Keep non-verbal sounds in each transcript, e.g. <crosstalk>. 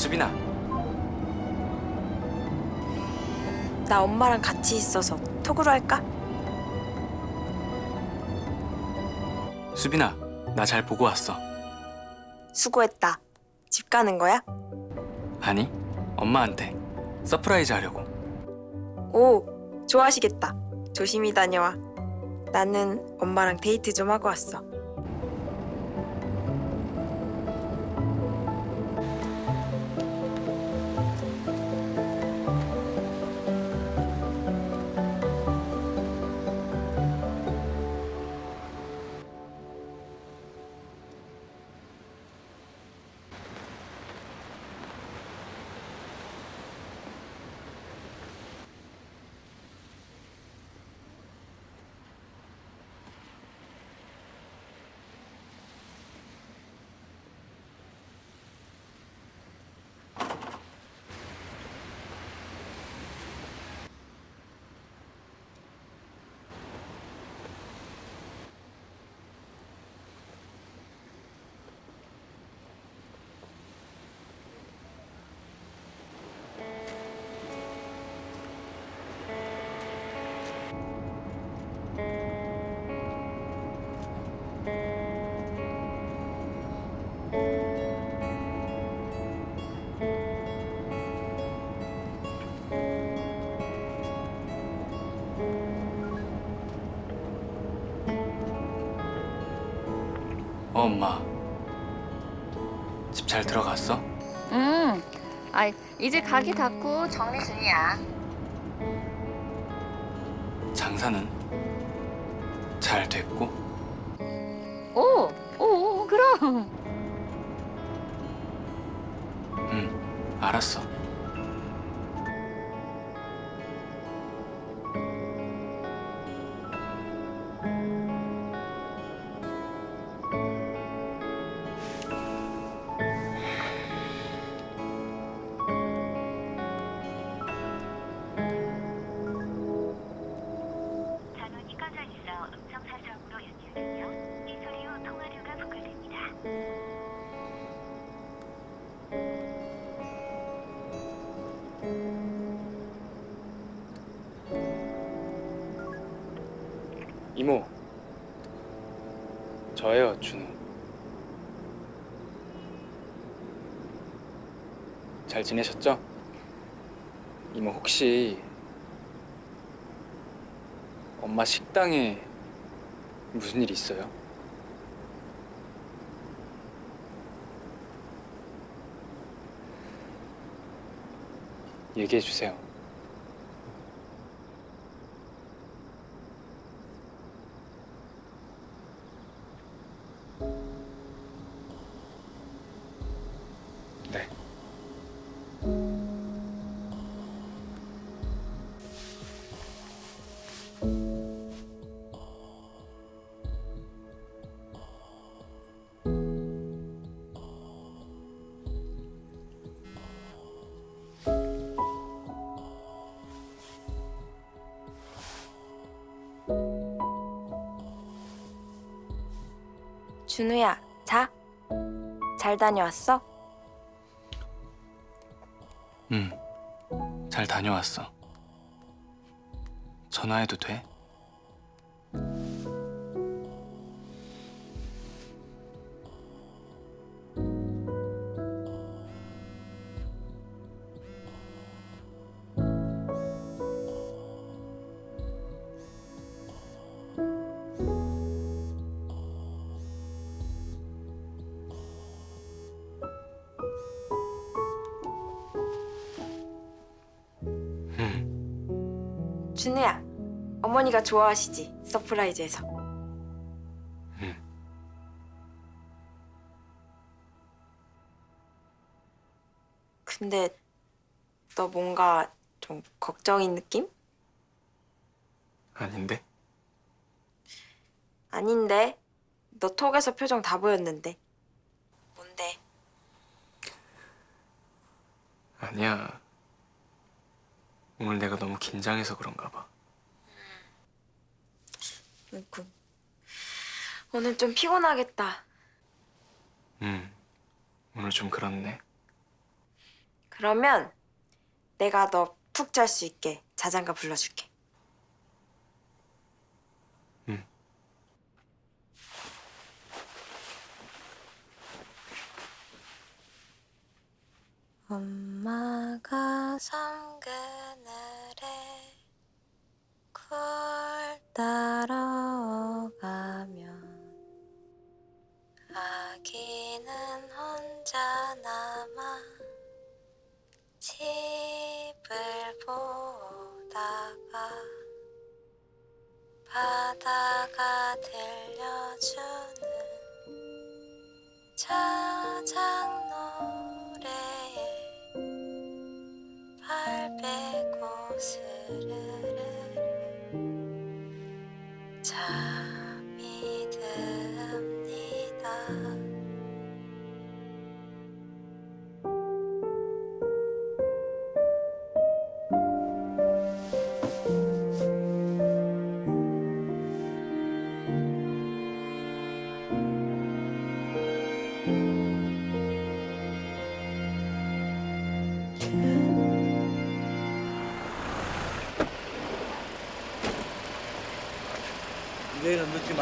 어, 수빈아. 나 엄마랑 같이 있어서 톡으로 할까? 수빈아, 나 잘 보고 왔어. 수고했다. 집 가는 거야? 아니, 엄마한테 서프라이즈 하려고. 오, 좋아하시겠다. 조심히 다녀와. 나는 엄마랑 데이트 좀 하고 왔어. 어, 엄마. 집 잘 들어갔어? 음, 아 이제 가게 닫고 정리 중이야. 장사는 잘 됐고? 오, 오, 오, 그럼. 응, 알았어. 저예요, 준우. 잘 지내셨죠? 이모 혹시 엄마 식당에 무슨 일 있어요? 얘기해 주세요. 준우야, 자. 잘 다녀왔어? 응. 잘 다녀왔어. 전화해도 돼? 준우야, 어머니가 좋아하시지? 서프라이즈에서. 응. 근데 너 뭔가 좀 걱정인 느낌? 아닌데? 아닌데. 너 톡에서 표정 다 보였는데. 뭔데? 아니야. 오늘 내가 너무 긴장해서 그런가 봐. 아이고. 오늘 좀 피곤하겠다. 응. 오늘 좀 그렇네. 그러면 내가 너 푹 잘 수 있게 자장가 불러줄게. 엄마가 섬 그늘에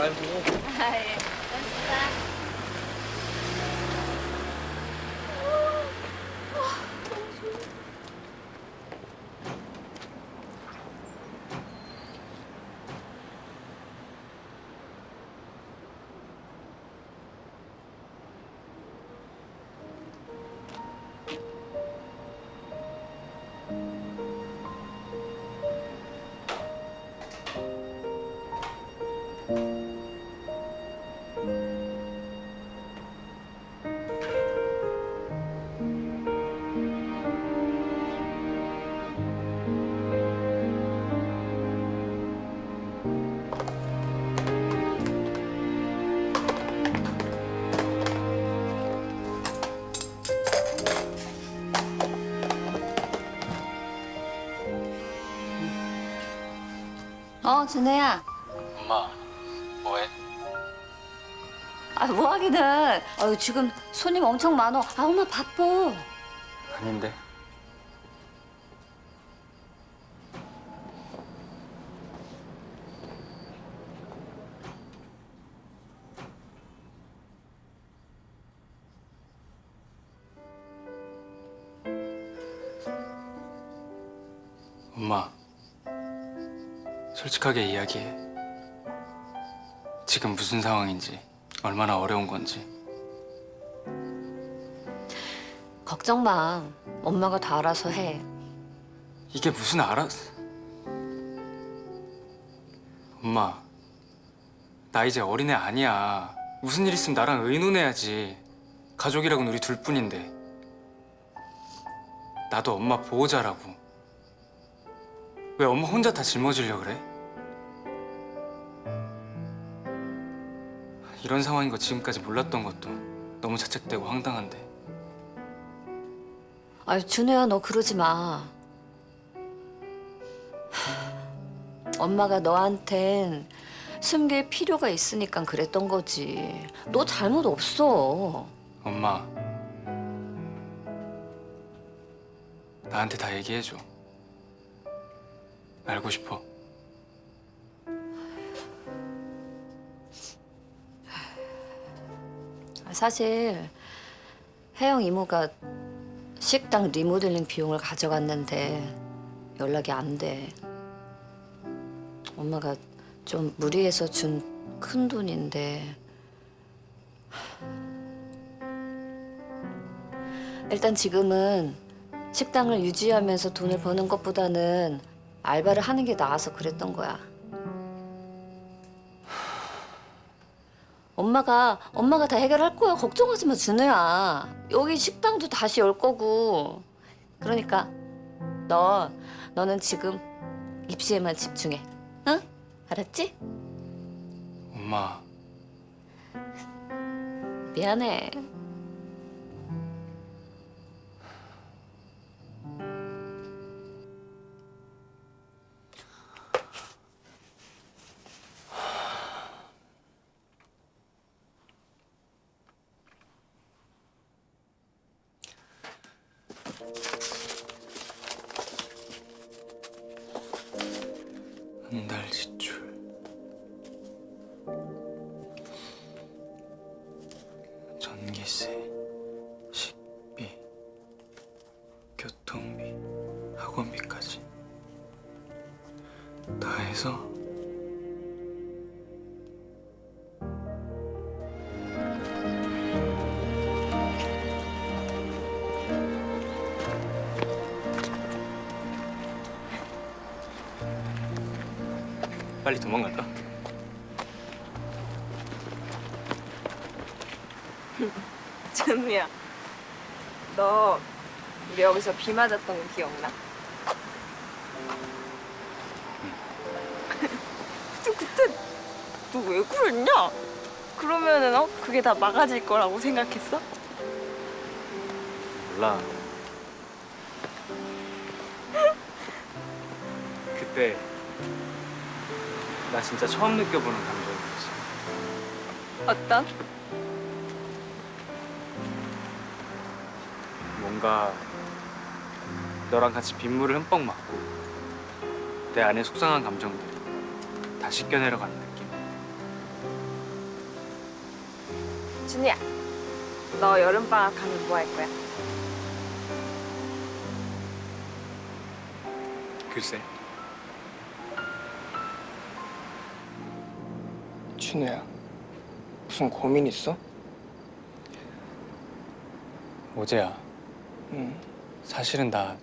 내일은 준혜야. 엄마 뭐해? 아, 뭐 하기는. 아유, 지금 손님 엄청 많어. 아, 엄마 바빠. 아닌데 엄마 솔직하게 이야기해 지금 무슨 상황인지 얼마나 어려운 건지 걱정 마. 엄마가 다 알아서 해. 이게 무슨 알아? 엄마, 나 이제 어린애 아니야. 무슨 일 있으면 나랑 의논해야지. 가족이라고는 우리 둘뿐인데. 나도 엄마 보호자라고. 왜 엄마 혼자 다 짊어지려 그래? 이런 상황인 거 지금까지 몰랐던 것도 너무 자책되고 황당한데. 아유, 준혜야, 너 그러지 마. 하, 엄마가 너한텐 숨길 필요가 있으니까 그랬던 거지. 너 잘못 없어. 엄마 나한테 다 얘기해줘 알고 싶어 사실 혜영 이모가 식당 리모델링 비용을 가져갔는데 연락이 안 돼. 엄마가 좀 무리해서 준 큰 돈인데 일단 지금은 식당을 유지하면서 돈을 버는 것보다는 알바를 하는 게 나아서 그랬던 거야. 엄마가 엄마가 다 해결할 거야. 걱정하지 마, 준우야. 여기 식당도 다시 열 거고. 그러니까 너 너는 지금 입시에만 집중해. 응? 알았지? 엄마 미안해. 한 달 지출. 전기세, 식비, 교통비, 학원비까지 다 해서 빨리 도망갈까? <laughs> 준우야, 너 우리 여기서 비 맞았던 거 기억나? 근데 <laughs> 그때 너 왜 그랬냐? 그러면은 어 그게 다 막아질 거라고 생각했어? 몰라. <laughs> 그때 나 진짜 처음 느껴보는 감정이었어. 어떤? 뭔가 너랑 같이 빗물을 흠뻑 맞고 내 안에 속상한 감정들이 다 씻겨내려 가는 느낌. 준우야, 너 여름방학 가면 뭐 할 거야? 글쎄. 준우야, 무슨 고민 있어? 오재야, 응. 사실은 나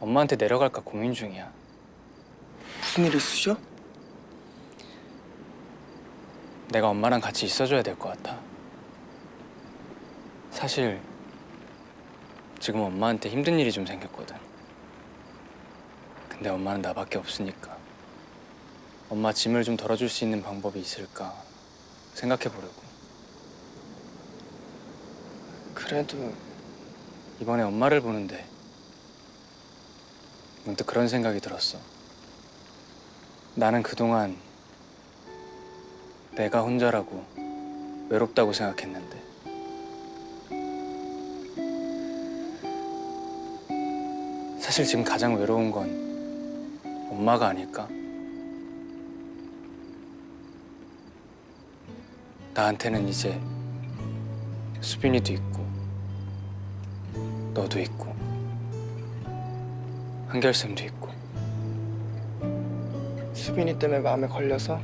엄마한테 내려갈까 고민 중이야. 무슨 일 있으셔? 내가 엄마랑 같이 있어줘야 될 것 같아. 사실 지금 엄마한테 힘든 일이 좀 생겼거든. 근데 엄마는 나밖에 없으니까 엄마 짐을 좀 덜어줄 수 있는 방법이 있을까 생각해 보려고. 그래도 이번에 엄마를 보는데 문득 그런 생각이 들었어. 나는 그동안 내가 혼자라고 외롭다고 생각했는데 사실 지금 가장 외로운 건 엄마가 아닐까? 나한테는 이제 수빈이도 있고 너도 있고 한결쌤도 있고 수빈이 때문에 마음에 걸려서